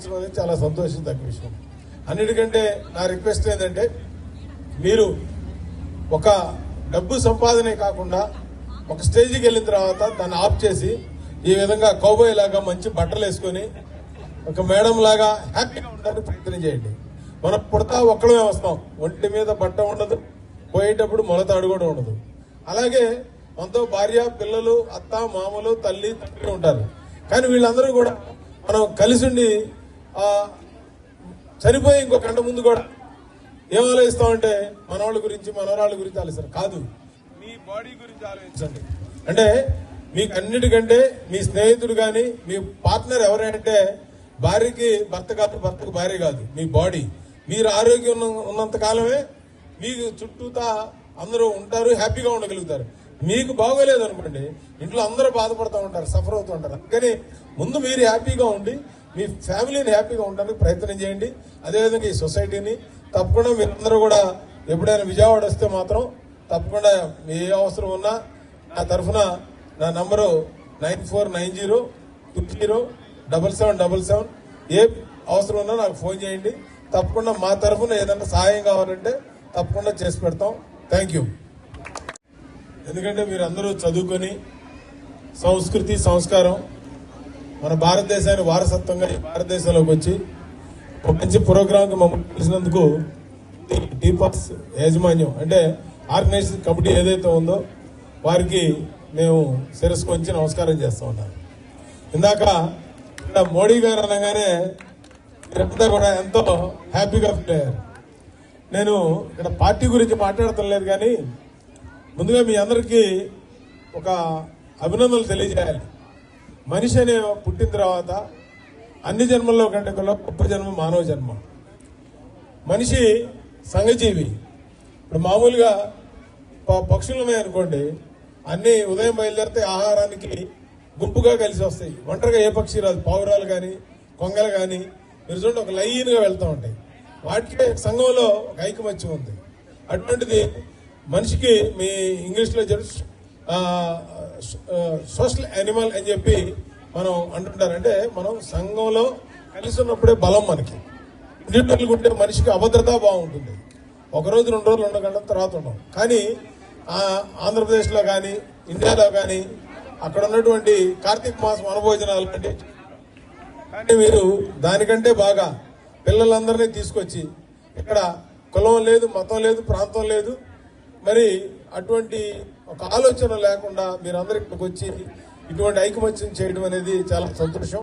ఏర్పరచడం అనేది చాలా సంతోషించదగ్గ విషయం. అన్నిటికంటే నా రిక్వెస్ట్ ఏంటంటే మీరు ఒక డబ్బు సంపాదనే కాకుండా ఒక స్టేజ్కి వెళ్ళిన తర్వాత దాన్ని ఆఫ్ చేసి ఈ విధంగా కౌబోయేలాగా మంచి బట్టలు వేసుకొని ఒక మేడం లాగా హ్యాపీగా ఉండడానికి ప్రయత్నం చేయండి. మనం పుడతా ఒక్కడమే వస్తాం. ఒంటి మీద బట్ట ఉండదు పోయేటప్పుడు మొలతాడు కూడా ఉండదు. అలాగే మనతో భార్య పిల్లలు అత్త మామలు తల్లి తండ్రి ఉంటారు. కానీ వీళ్ళందరూ కూడా మనం కలిసి ఉండి చనిపోయి ఇంకో కంట ముందు కూడా ఏం ఆలోచిస్తామంటే మనవాళ్ళ గురించి మనవరాళ్ళ గురించి ఆలోచిస్తారు. కాదు. మీ బాడీ గురించి ఆలోచించండి. అంటే మీకు అన్నిటికంటే మీ స్నేహితుడు కానీ మీ పార్ట్నర్ ఎవరంటే భార్యకి భర్త కాదు భర్తకు భార్య కాదు మీ బాడీ. మీరు ఆరోగ్యం ఉన్న- ఉన్నంత కాలమే మీకు చుట్టూతా అందరూ ఉంటారు హ్యాపీగా ఉండగలుగుతారు. మీకు బాగోలేదు అనుకోండి ఇంట్లో అందరూ బాధపడుతూ ఉంటారు సఫర్ అవుతూ ఉంటారు. కానీ ముందు మీరు హ్యాపీగా ఉండి మీ ఫ్యామిలీని హ్యాపీగా ఉండడానికి ప్రయత్నం చేయండి. అదేవిధంగా ఈ సొసైటీని తప్పకుండా మీరందరూ కూడా ఎప్పుడైనా విజయవాడ వస్తే మాత్రం తప్పకుండా ఏ అవసరం ఉన్నా నా తరఫున నా number nine four nine zero two zero double seven double seven. ఏ అవసరం ఉన్నా నాకు ఫోన్ చేయండి. తప్పకుండా మా తరఫున ఏదైనా సహాయం కావాలంటే తప్పకుండా చేసి పెడతాం. Thank you. ఎందుకంటే మీరు అందరూ చదువుకొని సంస్కృతి సంస్కారం మన భారతదేశాన్ని వారసత్వంగా ఈ భారతదేశంలోకి వచ్చి ఒక మంచి ప్రోగ్రాంకి మమ్మల్ని పిలిచినందుకు డీపాక్స్ యాజమాన్యం అంటే ఆర్గనైజేషన్ కమిటీ ఏదైతే ఉందో వారికి మేము శిరస్సు వచ్చి నమస్కారం చేస్తూ ఉన్నాను ఇందాక ఇక్కడ మోడీ గారు అనగానే మీరంతా కూడా ఎంతో హ్యాపీగా ఫీల్ అయ్యారు. నేను ఇక్కడ పార్టీ గురించి మాట్లాడటం లేదు కానీ ముందుగా మీ అందరికీ ఒక అభినందనలు తెలియజేయాలి. మనిషి అనే పుట్టిన తర్వాత అన్ని జన్మల్లో కంటే కూడా గొప్ప జన్మ మానవ జన్మ. మనిషి సంఘజీవి. ఇప్పుడు మామూలుగా ప- పక్షులు ఉన్నాయనుకోండి అన్ని ఉదయం బయలుదేరితే ఆహారానికి గుంపుగా కలిసి వస్తాయి. ఒంటరిగా ఏ పక్షి రాదు. పావురాలు కానీ కొంగలు కానీ మీరు చూడండి ఒక లైన్గా వెళ్తూ ఉంటాయి. వాటికే సంఘంలో ఒక ఐకమత్యం ఉంది. అటువంటిది మనిషికి మీ ఇంగ్లీష్లో చెప్పి సోషల్ యానిమల్ అని చెప్పి మనం అంటుంటారంటే మనం సంఘంలో కలిసి ఉన్నప్పుడే బలం మనకి. ఇండివిజువల్గా ఉంటే మనిషికి అభద్రత బాగుంటుంది. ఒక రోజు రెండు రోజులు ఉండగలం తర్వాత ఉండం కానీ ఆంధ్రప్రదేశ్లో కానీ ఇండియాలో కానీ అక్కడ ఉన్నటువంటి కార్తీక మాసం అనుభోజనాలు అంటే కానీ మీరు దానికంటే బాగా పిల్లలందరినీ తీసుకొచ్చి ఇక్కడ కులం లేదు మతం లేదు ప్రాంతం లేదు మరి అటువంటి ఒక ఆలోచన లేకుండా మీరందరూ ఇక్కడికి వచ్చి ఇటువంటి ఐకమత్యం చేయడం అనేది చాలా సంతోషం.